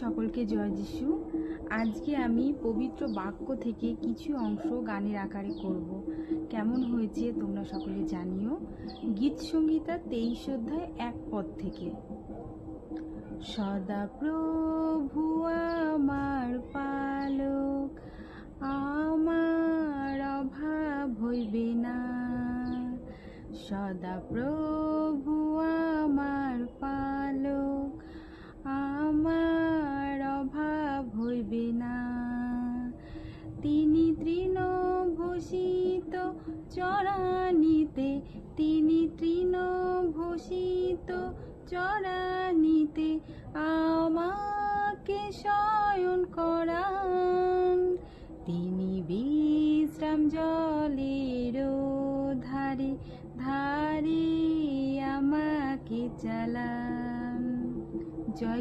সকলকে জয় যিশু। আজকে আমি পবিত্র বাক্য থেকে কিছু অংশ গানের আকারে করব। কেমন হয়েছে তোমরা সকলে জানিও। গীত সংগীতা তেইশ অধ্যায় এক পদ থেকে। সদা প্রভু আমার পালক, আমার অভাব হইবে না। সদা প্রভু আমার পালক তিনি তৃণভূষিত চরানিতে তিনি তৃণভূষিত চরানিতে আমাকে শয়ন করান। তিনি বিশ্রাম জলের ধারে ধারে আমাকে চালান। জয়